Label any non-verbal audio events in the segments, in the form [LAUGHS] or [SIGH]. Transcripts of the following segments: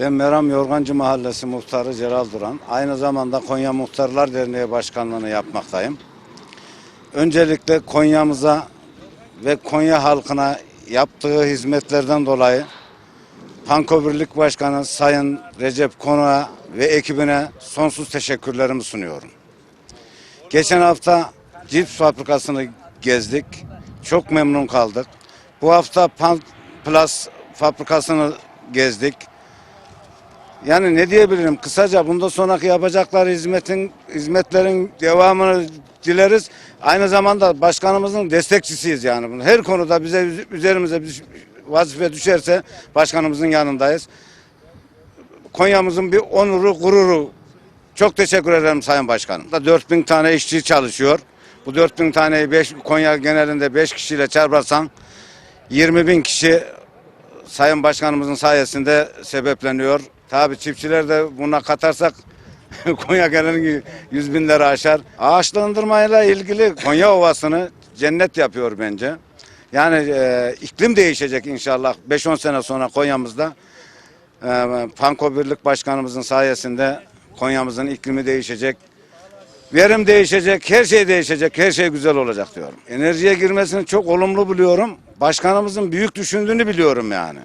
Ben Meram Yorgancı Mahallesi Muhtarı Celal Duran. Aynı zamanda Konya Muhtarlar Derneği Başkanlığı'nı yapmaktayım. Öncelikle Konya'mıza ve Konya halkına yaptığı hizmetlerden dolayı Panko Birlik Başkanı Sayın Recep Konuğa ve ekibine sonsuz teşekkürlerimi sunuyorum. Geçen hafta cips fabrikasını gezdik. Çok memnun kaldık. Bu hafta Pan Plus fabrikasını gezdik. Yani ne diyebilirim? Kısaca bundan sonraki yapacakları hizmetin hizmetlerin devamını dileriz. Aynı zamanda başkanımızın destekçisiyiz yani. Her konuda bize üzerimize vazife düşerse başkanımızın yanındayız. Konya'mızın bir onuru, gururu. Çok teşekkür ederim Sayın Başkanım. Da 4000 tane işçi çalışıyor. Bu 4000 taneyi 5 Konya genelinde 5 kişiyle çarparsan 20 bin kişi Sayın Başkanımızın sayesinde sebepleniyor. Tabi çiftçiler de buna katarsak [LAUGHS] Konya genelini yüz binleri aşar. Ağaçlandırmayla ilgili Konya Ovası'nı cennet yapıyor bence. Yani e, iklim değişecek inşallah 5-10 sene sonra Konya'mızda. E, Panko Birlik Başkanımızın sayesinde Konya'mızın iklimi değişecek. Verim değişecek, her şey değişecek, her şey güzel olacak diyorum. Enerjiye girmesini çok olumlu buluyorum. Başkanımızın büyük düşündüğünü biliyorum yani.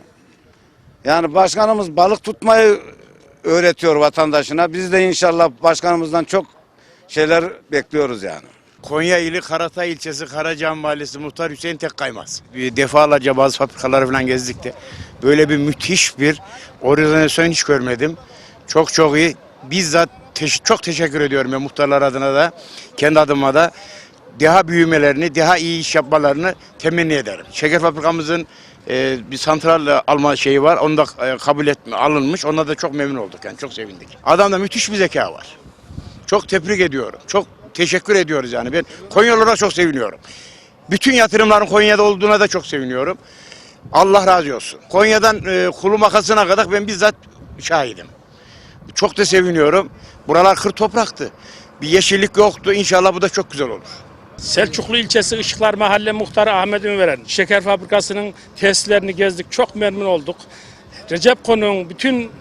Yani başkanımız balık tutmayı öğretiyor vatandaşına. Biz de inşallah başkanımızdan çok şeyler bekliyoruz yani. Konya ili Karatay ilçesi Karacahan Mahallesi Muhtar Hüseyin Tekkaymaz. Bir defalarca bazı fabrikaları falan gezdik de böyle bir müthiş bir organizasyon hiç görmedim. Çok çok iyi. Bizzat teş- çok teşekkür ediyorum ben muhtarlar adına da kendi adıma da daha büyümelerini, daha iyi iş yapmalarını temenni ederim. Şeker fabrikamızın e, bir santral alma şeyi var. Onu da e, kabul etme alınmış. Ona da çok memnun olduk yani çok sevindik. Adamda müthiş bir zeka var. Çok tebrik ediyorum. Çok teşekkür ediyoruz yani. Ben Konyalılara çok seviniyorum. Bütün yatırımların Konya'da olduğuna da çok seviniyorum. Allah razı olsun. Konya'dan e, kulu makasına kadar ben bizzat şahidim. Çok da seviniyorum. Buralar kır topraktı. Bir yeşillik yoktu. İnşallah bu da çok güzel olur. Selçuklu ilçesi Işıklar Mahalle Muhtarı Ahmet Ünveren şeker fabrikasının tesislerini gezdik. Çok memnun olduk. Recep Konuğ'un bütün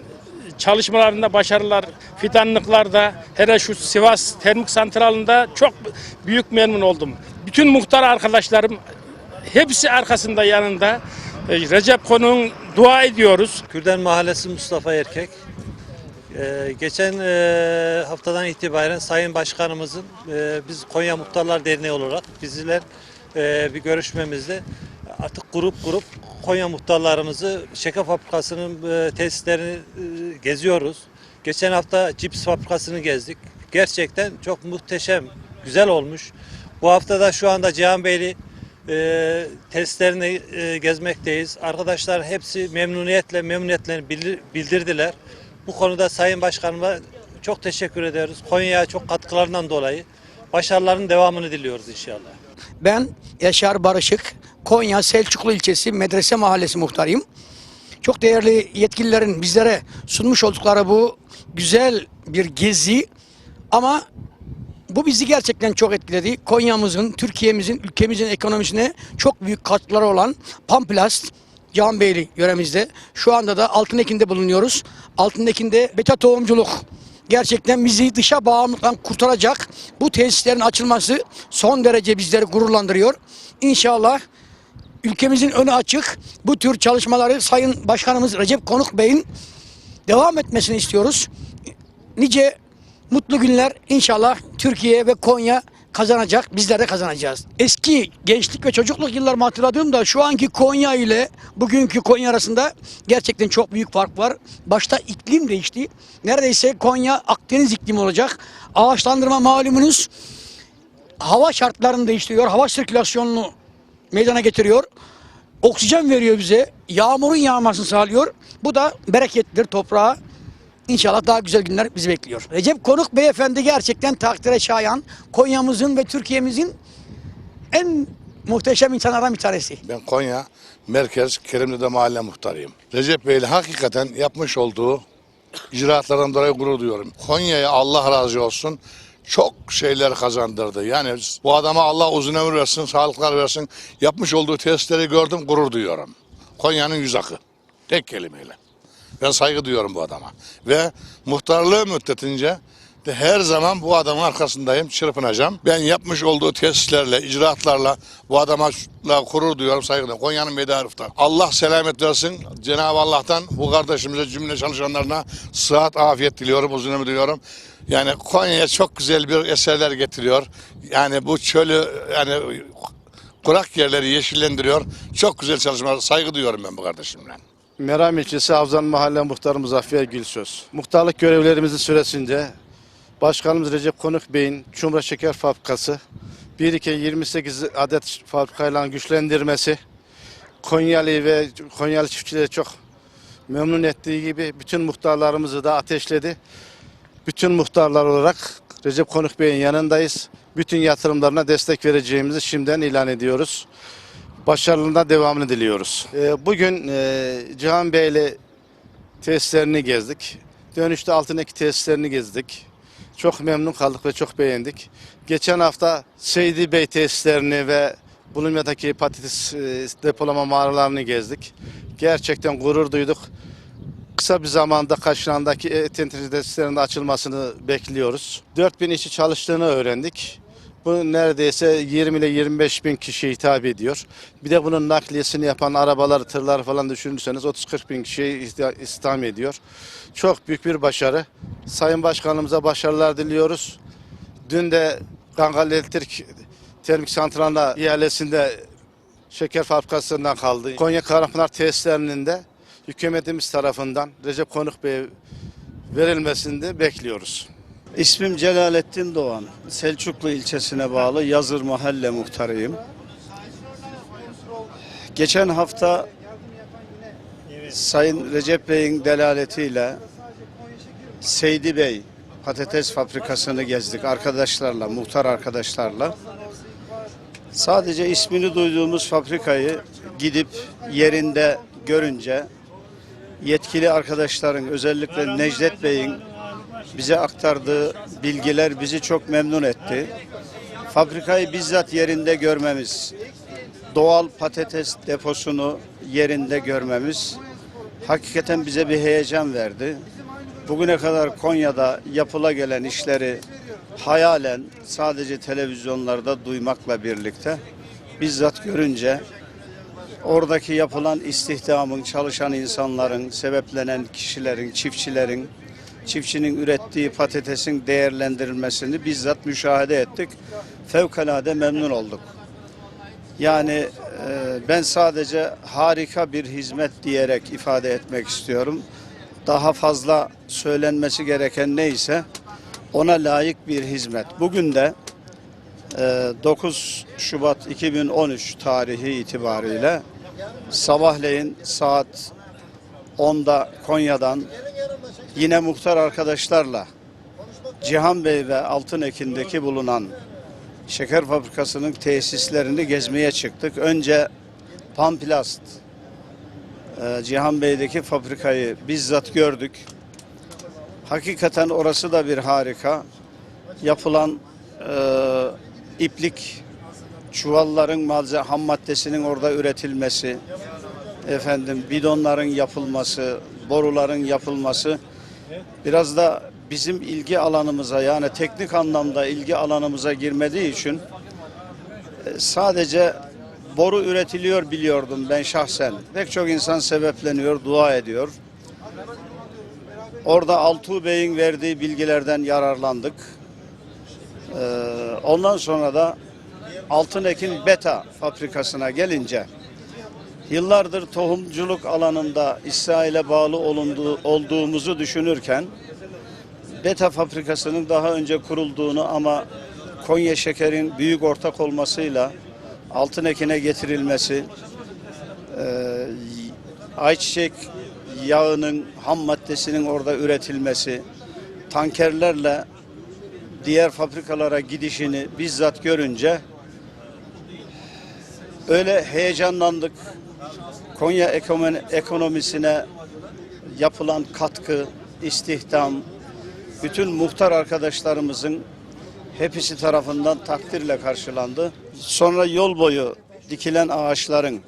çalışmalarında başarılar, fidanlıklarda, hele şu Sivas Termik Santralı'nda çok büyük memnun oldum. Bütün muhtar arkadaşlarım hepsi arkasında yanında. E, Recep Konuğ'un dua ediyoruz. Kürden Mahallesi Mustafa Erkek. Ee, geçen e, haftadan itibaren Sayın Başkanımızın e, biz Konya Muhtarlar Derneği olarak bizler e, bir görüşmemizde artık grup grup Konya muhtarlarımızı şeker fabrikasının e, tesislerini e, geziyoruz. Geçen hafta cips fabrikasını gezdik. Gerçekten çok muhteşem, güzel olmuş. Bu hafta da şu anda Cihanbeyli e, testlerini e, gezmekteyiz. Arkadaşlar hepsi memnuniyetle memnuniyetlerini bildir- bildirdiler. Bu konuda Sayın Başkanıma çok teşekkür ediyoruz. Konya'ya çok katkılarından dolayı başarıların devamını diliyoruz inşallah. Ben Yaşar Barışık, Konya Selçuklu ilçesi Medrese Mahallesi muhtarıyım. Çok değerli yetkililerin bizlere sunmuş oldukları bu güzel bir gezi ama bu bizi gerçekten çok etkiledi. Konya'mızın, Türkiye'mizin, ülkemizin ekonomisine çok büyük katkıları olan Pamplast, Canbeyli yöremizde. Şu anda da Altınekin'de bulunuyoruz. Altınekin'de beta tohumculuk gerçekten bizi dışa bağımlılıktan kurtaracak. Bu tesislerin açılması son derece bizleri gururlandırıyor. İnşallah ülkemizin önü açık. Bu tür çalışmaları Sayın Başkanımız Recep Konuk Bey'in devam etmesini istiyoruz. Nice mutlu günler inşallah Türkiye ve Konya kazanacak. Bizler de kazanacağız. Eski gençlik ve çocukluk yıllarımı hatırladığımda şu anki Konya ile bugünkü Konya arasında gerçekten çok büyük fark var. Başta iklim değişti. Neredeyse Konya Akdeniz iklimi olacak. Ağaçlandırma malumunuz hava şartlarını değiştiriyor. Hava sirkülasyonunu meydana getiriyor. Oksijen veriyor bize. Yağmurun yağmasını sağlıyor. Bu da berekettir toprağa. İnşallah daha güzel günler bizi bekliyor. Recep Konuk Beyefendi gerçekten takdire şayan. Konya'mızın ve Türkiye'mizin en muhteşem insanlardan bir tanesi. Ben Konya Merkez Kerimli'de mahalle muhtarıyım. Recep Bey'le hakikaten yapmış olduğu icraatlardan dolayı gurur duyuyorum. Konya'ya Allah razı olsun çok şeyler kazandırdı. Yani bu adama Allah uzun ömür versin, sağlıklar versin. Yapmış olduğu testleri gördüm, gurur duyuyorum. Konya'nın yüz akı. Tek kelimeyle. Ben saygı duyuyorum bu adama. Ve muhtarlığı müddetince de her zaman bu adamın arkasındayım, çırpınacağım. Ben yapmış olduğu tesislerle, icraatlarla bu adama gurur duyuyorum, saygı duyuyorum. Konya'nın medarıfta. Allah selamet versin. Cenab-ı Allah'tan bu kardeşimize, cümle çalışanlarına sıhhat, afiyet diliyorum, uzun ömür diliyorum. Yani Konya'ya çok güzel bir eserler getiriyor. Yani bu çölü, yani kurak yerleri yeşillendiriyor. Çok güzel çalışmalar. Saygı duyuyorum ben bu kardeşimle. Meram ilçesi Avzan Mahalle Muhtarı Muzaffer Gülsöz. Muhtarlık görevlerimizin süresince Başkanımız Recep Konuk Bey'in Çumra Şeker Fabrikası 1 2 28 adet fabrikayla güçlendirmesi Konyalı ve Konyalı çiftçileri çok memnun ettiği gibi bütün muhtarlarımızı da ateşledi. Bütün muhtarlar olarak Recep Konuk Bey'in yanındayız. Bütün yatırımlarına destek vereceğimizi şimdiden ilan ediyoruz. Başarılarına devamını diliyoruz. Ee, Bugün e, Cihan Bey'le tesislerini gezdik. Dönüşte Altıneki tesislerini gezdik. Çok memnun kaldık ve çok beğendik. Geçen hafta Seydi Bey tesislerini ve Bulunma'daki patates e, depolama mağaralarını gezdik. Gerçekten gurur duyduk. Kısa bir zamanda Kaşıran'daki etin tesislerinin açılmasını bekliyoruz. 4000 işçi çalıştığını öğrendik. Bu neredeyse 20 ile 25 bin kişiye hitap ediyor. Bir de bunun nakliyesini yapan arabaları, tırları falan düşünürseniz 30-40 bin kişiye istihdam ediyor. Çok büyük bir başarı. Sayın Başkanımıza başarılar diliyoruz. Dün de Kangal Elektrik Termik Santralı'na ihalesinde şeker fabrikasından kaldı. Konya Karanpınar tesislerinin de hükümetimiz tarafından Recep Konuk Bey'e verilmesini de bekliyoruz. İsmim Celalettin Doğan. Selçuklu ilçesine bağlı Yazır Mahalle muhtarıyım. Geçen hafta Sayın Recep Bey'in delaletiyle Seydi Bey patates fabrikasını gezdik arkadaşlarla, muhtar arkadaşlarla. Sadece ismini duyduğumuz fabrikayı gidip yerinde görünce yetkili arkadaşların özellikle Necdet Bey'in bize aktardığı bilgiler bizi çok memnun etti. Fabrikayı bizzat yerinde görmemiz, doğal patates deposunu yerinde görmemiz hakikaten bize bir heyecan verdi. Bugüne kadar Konya'da yapıla gelen işleri hayalen sadece televizyonlarda duymakla birlikte bizzat görünce oradaki yapılan istihdamın, çalışan insanların, sebeplenen kişilerin, çiftçilerin, çiftçinin ürettiği patatesin değerlendirilmesini bizzat müşahede ettik. Fevkalade memnun olduk. Yani e, ben sadece harika bir hizmet diyerek ifade etmek istiyorum. Daha fazla söylenmesi gereken neyse ona layık bir hizmet. Bugün de e, 9 Şubat 2013 tarihi itibariyle sabahleyin saat 10'da Konya'dan yine muhtar arkadaşlarla Cihan Bey ve Altınekin'deki bulunan şeker fabrikasının tesislerini gezmeye çıktık. Önce Pamplast e, Cihan Bey'deki fabrikayı bizzat gördük. Hakikaten orası da bir harika. Yapılan e, iplik çuvalların malze ham maddesinin orada üretilmesi, efendim bidonların yapılması, boruların yapılması biraz da bizim ilgi alanımıza yani teknik anlamda ilgi alanımıza girmediği için e, sadece boru üretiliyor biliyordum ben şahsen. Pek çok insan sebepleniyor, dua ediyor. Orada Altuğ Bey'in verdiği bilgilerden yararlandık. Ee, ondan sonra da Altınekin Beta fabrikasına gelince yıllardır tohumculuk alanında İsrail'e bağlı olunduğu, olduğumuzu düşünürken Beta fabrikasının daha önce kurulduğunu ama Konya Şeker'in büyük ortak olmasıyla Altınekin'e getirilmesi, e, ayçiçek yağının ham maddesinin orada üretilmesi, tankerlerle diğer fabrikalara gidişini bizzat görünce öyle heyecanlandık. Konya ekonomi- ekonomisine yapılan katkı, istihdam, bütün muhtar arkadaşlarımızın hepsi tarafından takdirle karşılandı. Sonra yol boyu dikilen ağaçların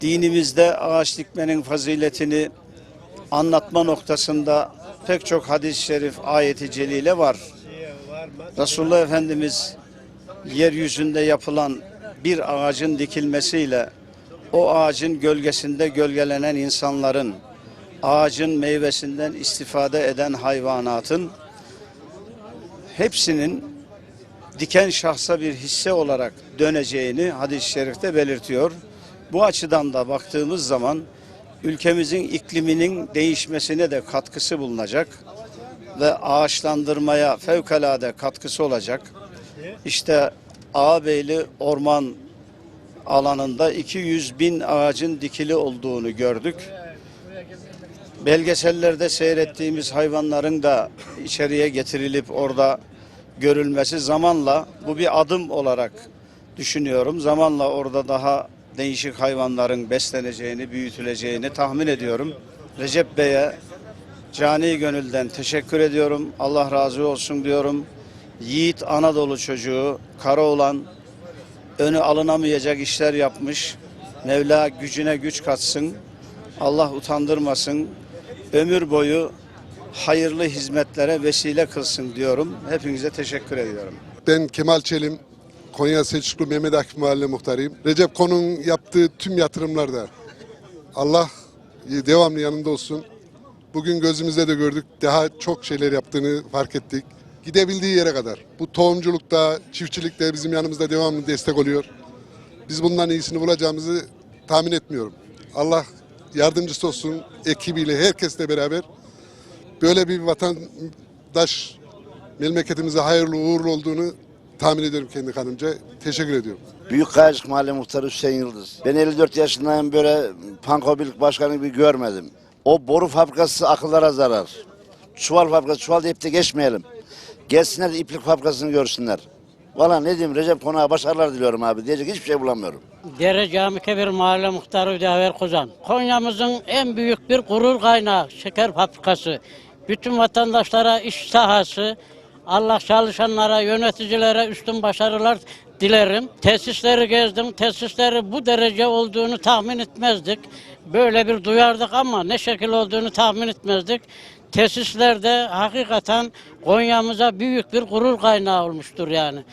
dinimizde ağaç dikmenin faziletini anlatma noktasında pek çok hadis-i şerif, ayeti celile var. Resulullah Efendimiz yeryüzünde yapılan bir ağacın dikilmesiyle o ağacın gölgesinde gölgelenen insanların, ağacın meyvesinden istifade eden hayvanatın hepsinin diken şahsa bir hisse olarak döneceğini hadis-i şerifte belirtiyor. Bu açıdan da baktığımız zaman ülkemizin ikliminin değişmesine de katkısı bulunacak ve ağaçlandırmaya fevkalade katkısı olacak. İşte Ağabeyli Orman alanında 200 bin ağacın dikili olduğunu gördük. Belgesellerde seyrettiğimiz hayvanların da içeriye getirilip orada görülmesi zamanla bu bir adım olarak düşünüyorum. Zamanla orada daha değişik hayvanların besleneceğini, büyütüleceğini tahmin ediyorum. Recep Bey'e cani gönülden teşekkür ediyorum. Allah razı olsun diyorum. Yiğit Anadolu çocuğu, kara olan, önü alınamayacak işler yapmış. Mevla gücüne güç katsın. Allah utandırmasın. Ömür boyu hayırlı hizmetlere vesile kılsın diyorum. Hepinize teşekkür ediyorum. Ben Kemal Çelim, Konya Selçuklu Mehmet Akif Mahalle Muhtarıyım. Recep Konuk'un yaptığı tüm yatırımlarda Allah devamlı yanında olsun. Bugün gözümüzde de gördük. Daha çok şeyler yaptığını fark ettik. Gidebildiği yere kadar. Bu tohumculukta, çiftçilikte bizim yanımızda devamlı destek oluyor. Biz bundan iyisini bulacağımızı tahmin etmiyorum. Allah yardımcısı olsun ekibiyle, herkesle beraber böyle bir vatandaş memleketimize hayırlı uğurlu olduğunu tahmin ediyorum kendi kanımca. Teşekkür ediyorum. Büyük Kayacık Mahalle Muhtarı Hüseyin Yıldız. Ben 54 yaşındayım böyle Pankobilik Başkanı bir görmedim. O boru fabrikası akıllara zarar. Çuval fabrikası, çuval deyip de geçmeyelim. Gelsinler de iplik fabrikasını görsünler. Valla ne diyeyim Recep Konak'a başarılar diliyorum abi. Diyecek hiçbir şey bulamıyorum. Dere Cami Kebir Mahalle Muhtarı Hüdaver Kozan. Konya'mızın en büyük bir gurur kaynağı şeker fabrikası. Bütün vatandaşlara iş sahası, Allah çalışanlara, yöneticilere üstün başarılar dilerim. Tesisleri gezdim. Tesisleri bu derece olduğunu tahmin etmezdik. Böyle bir duyardık ama ne şekil olduğunu tahmin etmezdik. Tesislerde hakikaten Konya'mıza büyük bir gurur kaynağı olmuştur yani.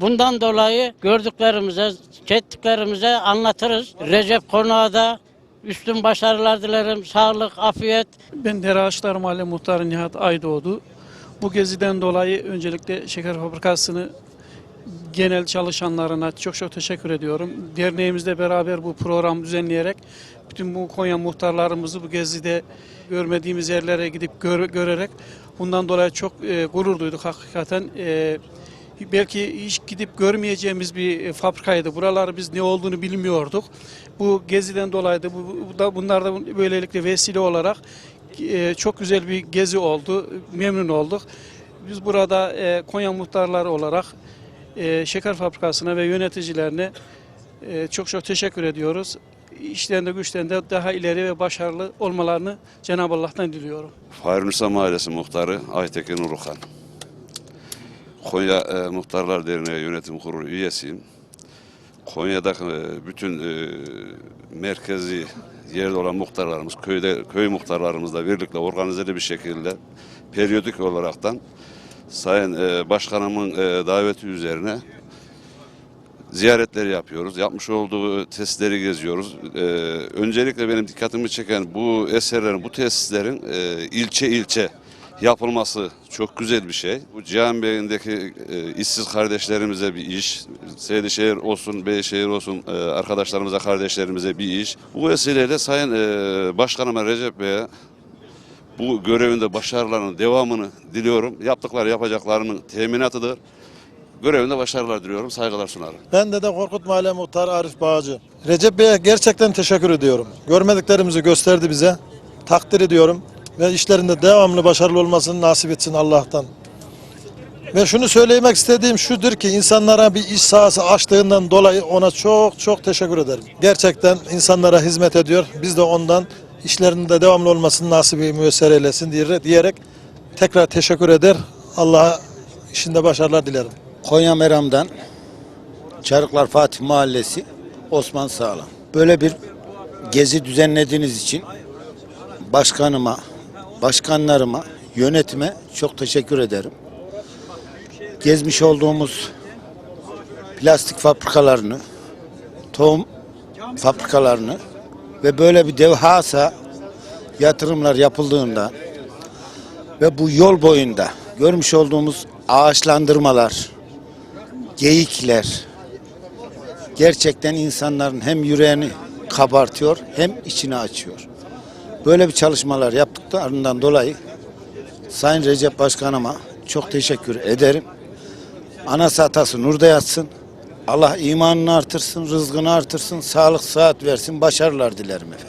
Bundan dolayı gördüklerimize, çektiklerimize anlatırız. Recep Konak'a da üstün başarılar dilerim. Sağlık, afiyet. Ben Dere Ağaçlar Mahalle Muhtarı Nihat Aydoğdu. Bu geziden dolayı öncelikle şeker fabrikasını genel çalışanlarına çok çok teşekkür ediyorum. Derneğimizle beraber bu programı düzenleyerek bütün bu Konya muhtarlarımızı bu gezide görmediğimiz yerlere gidip gör- görerek bundan dolayı çok e, gurur duyduk hakikaten. E, belki hiç gidip görmeyeceğimiz bir fabrikaydı. Buraları biz ne olduğunu bilmiyorduk. Bu geziden dolayı da bu da bunlar da böylelikle vesile olarak e, çok güzel bir gezi oldu. Memnun olduk. Biz burada e, Konya muhtarları olarak e, şeker fabrikasına ve yöneticilerine e, çok çok teşekkür ediyoruz. İşlerinde güçlerinde daha ileri ve başarılı olmalarını Cenab-ı Allah'tan diliyorum. Fahri Mahallesi Muhtarı Aytekin Urukan. Konya e, Muhtarlar Derneği Yönetim Kurulu üyesiyim. Konya'daki e, bütün e, merkezi yerde olan muhtarlarımız, köyde köy muhtarlarımızla birlikte organizeli bir şekilde periyodik olaraktan Sayın e, Başkanımın e, daveti üzerine ziyaretleri yapıyoruz. Yapmış olduğu testleri geziyoruz. Ee, öncelikle benim dikkatimi çeken bu eserlerin, bu tesislerin e, ilçe ilçe yapılması çok güzel bir şey. Bu Cihan Bey'indeki e, işsiz kardeşlerimize bir iş, Seydişehir olsun, Beyşehir olsun e, arkadaşlarımıza, kardeşlerimize bir iş. Bu vesileyle Sayın e, Başkanıma Recep Bey'e bu görevinde başarılarının devamını diliyorum. Yaptıkları yapacaklarının teminatıdır. Görevinde başarılar diliyorum, saygılar sunarım. Ben de de Korkut Mahalle Muhtarı Arif Bağcı. Recep Bey'e gerçekten teşekkür ediyorum. Görmediklerimizi gösterdi bize. Takdir ediyorum. Ve işlerinde devamlı başarılı olmasını nasip etsin Allah'tan. Ve şunu söylemek istediğim şudur ki insanlara bir iş sahası açtığından dolayı ona çok çok teşekkür ederim. Gerçekten insanlara hizmet ediyor. Biz de ondan işlerinde devamlı olmasını nasibi müyesser eylesin diye- diyerek tekrar teşekkür eder. Allah'a işinde başarılar dilerim. Konya Meram'dan Çarıklar Fatih Mahallesi Osman Sağlam. Böyle bir gezi düzenlediğiniz için başkanıma, başkanlarıma, yönetime çok teşekkür ederim. Gezmiş olduğumuz plastik fabrikalarını, tohum fabrikalarını ve böyle bir devasa yatırımlar yapıldığında ve bu yol boyunda görmüş olduğumuz ağaçlandırmalar, geyikler gerçekten insanların hem yüreğini kabartıyor hem içini açıyor. Böyle bir çalışmalar yaptıklarından dolayı Sayın Recep Başkanıma çok teşekkür ederim. Anası atası nurda yatsın. Allah imanını artırsın, rızkını artırsın, sağlık, sıhhat versin, başarılar dilerim efendim.